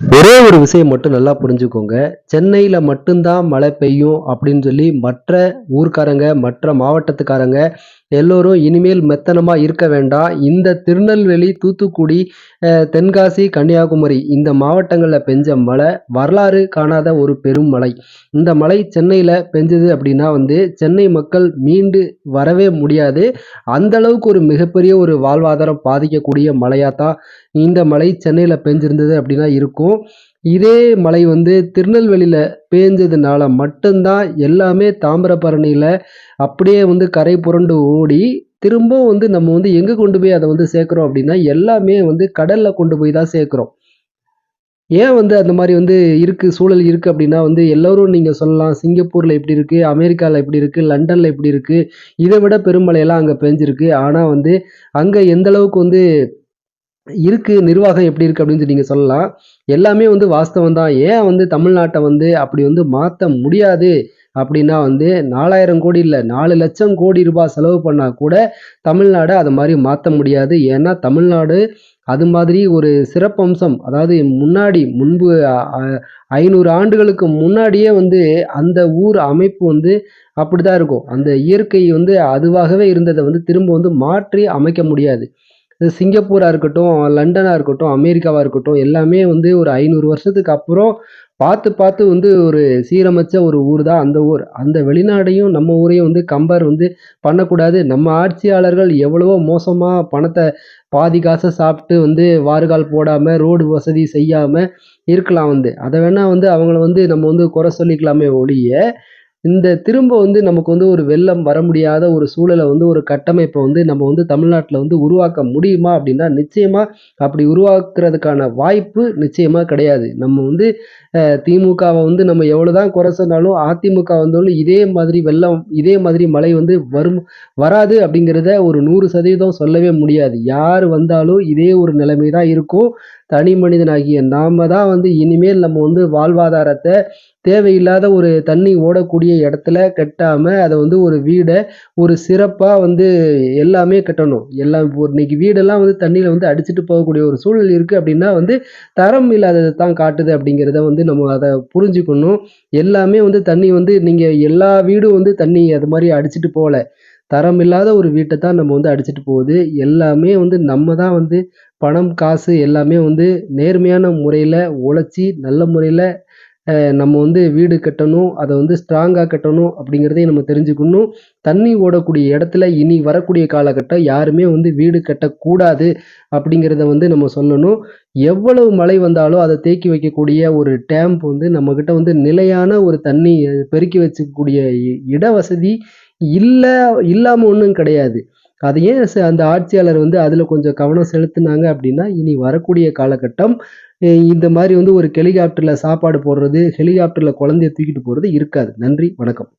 ஒரே ஒரு விஷயம் மட்டும் நல்லா புரிஞ்சுக்கோங்க. சென்னையில் மட்டும்தான் மழை பெய்யும் அப்படின்னு சொல்லி மற்ற ஊர்க்காரங்க மற்ற மாவட்டத்துக்காரங்க எல்லோரும் இனிமேல் மெத்தனமாக இருக்க வேண்டாம் இந்த திருநெல்வேலி தூத்துக்குடி தென்காசி கன்னியாகுமரி இந்த மாவட்டங்களில் பெஞ்ச மழை வரலாறு காணாத ஒரு பெரும் மழை. இந்த மழை சென்னையில் பெஞ்சது அப்படின்னா வந்து சென்னை மக்கள் மீண்டு வரவே முடியாது. அந்த அளவுக்கு ஒரு மிகப்பெரிய ஒரு வாழ்வாதாரம் பாதிக்கக்கூடிய மழையாக தான் இந்த மழை சென்னையில் பெஞ்சிருந்தது அப்படின்னா இருக்கும். இதே மழை வந்து திருநெல்வேலியில் பேஞ்சதுனால மட்டும்தான் எல்லாமே தாமிரபரணியில் அப்படியே வந்து கரை புரண்டு ஓடி திரும்பவும் வந்து நம்ம வந்து எங்கே கொண்டு போய் அதை வந்து சேர்க்குறோம் அப்படின்னா எல்லாமே வந்து கடலில் கொண்டு போய் தான் சேர்க்குறோம். ஏன் வந்து அந்த மாதிரி வந்து இருக்குது சூழல் இருக்குது அப்படின்னா வந்து எல்லோரும் நீங்கள் சொல்லலாம் சிங்கப்பூரில் எப்படி இருக்குது அமெரிக்காவில் எப்படி இருக்குது லண்டனில் எப்படி இருக்குது இதை விட பெருமழையெல்லாம் அங்கே பெஞ்சிருக்கு. ஆனால் வந்து அங்கே எந்த அளவுக்கு வந்து இருக்குது நிர்வாகம் எப்படி இருக்குது அப்படின்னு சொல்லி நீங்கள் சொல்லலாம். எல்லாமே வந்து வாஸ்தவம் தான். ஏன் வந்து தமிழ்நாட்டை வந்து அப்படி வந்து மாற்ற முடியாது அப்படின்னா வந்து நாலாயிரம் கோடி இல்லை நாலு லட்சம் கோடி ரூபாய் செலவு பண்ணால் கூட தமிழ்நாடை அது மாதிரி மாற்ற முடியாது. ஏன்னா தமிழ்நாடு அது மாதிரி ஒரு சிறப்பம்சம். அதாவது முன்னாடி முன்பு ஐநூறு ஆண்டுகளுக்கு முன்னாடியே வந்து அந்த ஊர் அமைப்பு வந்து அப்படி தான் இருக்கும். அந்த இயற்கை வந்து அதுவாகவே இருந்ததை வந்து திரும்ப வந்து மாற்றி அமைக்க முடியாது. சிங்கப்பூராக இருக்கட்டும் லண்டனாக இருக்கட்டும் அமெரிக்காவாக இருக்கட்டும் எல்லாமே வந்து ஒரு ஐநூறு வருஷத்துக்கு அப்புறம் பார்த்து பார்த்து வந்து ஒரு சீரமைச்ச ஒரு ஊர் தான் அந்த ஊர். அந்த வெளிநாடையும் நம்ம ஊரையும் வந்து கம்பேர் வந்து பண்ணக்கூடாது. நம்ம ஆட்சியாளர்கள் எவ்வளவோ மோசமாக பணத்தை பாதி காசை சாப்பிட்டு வந்து வாறுகால் போடாமல் ரோடு வசதி செய்யாமல் இருக்கலாம் வந்து. அதை வேணால் வந்து அவங்கள வந்து நம்ம வந்து குறை சொல்லிக்கலாமே ஒழிய இந்த திரும்ப வந்து நமக்கு வந்து ஒரு வெள்ளம் வர முடியாத ஒரு சூழலை வந்து ஒரு கட்டமைப்பை வந்து நம்ம வந்து தமிழ்நாட்டில் வந்து உருவாக்க முடியுமா அப்படின்னா நிச்சயமாக அப்படி உருவாக்குறதுக்கான வாய்ப்பு நிச்சயமாக கிடையாது. நம்ம வந்து திமுகவை வந்து நம்ம எவ்வளோ தான் குறை சொன்னாலும் அதிமுக வந்தாலும் இதே மாதிரி வெள்ளம் இதே மாதிரி மழை வந்து வரும் வராது அப்படிங்கிறத ஒரு நூறு சதவீதம் சொல்லவே முடியாது. யார் வந்தாலும் இதே ஒரு நிலைமை தான் இருக்கும். தனி மனிதனாகிய நாம தான் வந்து இனிமேல் நம்ம வந்து வாழ்வாதாரத்தை தேவையில்லாத ஒரு தண்ணி ஓடக்கூடிய இடத்துல கட்டாமல் அதை வந்து ஒரு வீடை ஒரு சிறப்பாக வந்து எல்லாமே கட்டணும். எல்லாம் ஒரு இன்னைக்கு வீடெல்லாம் வந்து தண்ணியில் வந்து அடிச்சுட்டு போகக்கூடிய ஒரு சூழல் இருக்குது அப்படின்னா வந்து தரம் இல்லாததை தான் காட்டுது அப்படிங்கிறத வந்து நம்ம அதை புரிஞ்சுக்கணும். எல்லாமே வந்து தண்ணி வந்து நீங்கள் எல்லா வீடும் வந்து தண்ணி அது மாதிரி அடிச்சுட்டு போகல. தரம் இல்லாத ஒரு வீட்டை தான் நம்ம வந்து அடிச்சுட்டு போகுது. எல்லாமே வந்து நம்ம தான் வந்து பணம் காசு எல்லாமே வந்து நேர்மையான முறையில் உழைச்சி நல்ல முறையில் நம்ம வந்து வீடு கட்டணும் அதை வந்து ஸ்ட்ராங்காக கட்டணும் அப்படிங்கிறதையும் நம்ம தெரிஞ்சுக்கணும். தண்ணி ஓடக்கூடிய இடத்துல இனி வரக்கூடிய காலகட்டம் யாருமே வந்து வீடு கட்டக்கூடாது அப்படிங்கிறத வந்து நம்ம சொல்லணும். எவ்வளவு மழை வந்தாலும் அதை தேக்கி வைக்கக்கூடிய ஒரு டேம்ப் வந்து நம்மக்கிட்ட வந்து நிலையான ஒரு தண்ணி பெருக்கி வச்சுக்கக்கூடிய இட வசதி இல்லை இல்லாமல் ஒன்றும் கிடையாது. அதையே ஏன் அந்த ஆட்சியாளர் வந்து அதில் கொஞ்சம் கவனம் செலுத்துனாங்க அப்படின்னா இனி வரக்கூடிய காலகட்டம் இந்த மாதிரி வந்து ஒரு ஹெலிகாப்டரில் சாப்பாடு போடுறது ஹெலிகாப்டரில் குழந்தைய தூக்கிட்டு போகிறது இருக்காது. நன்றி வணக்கம்.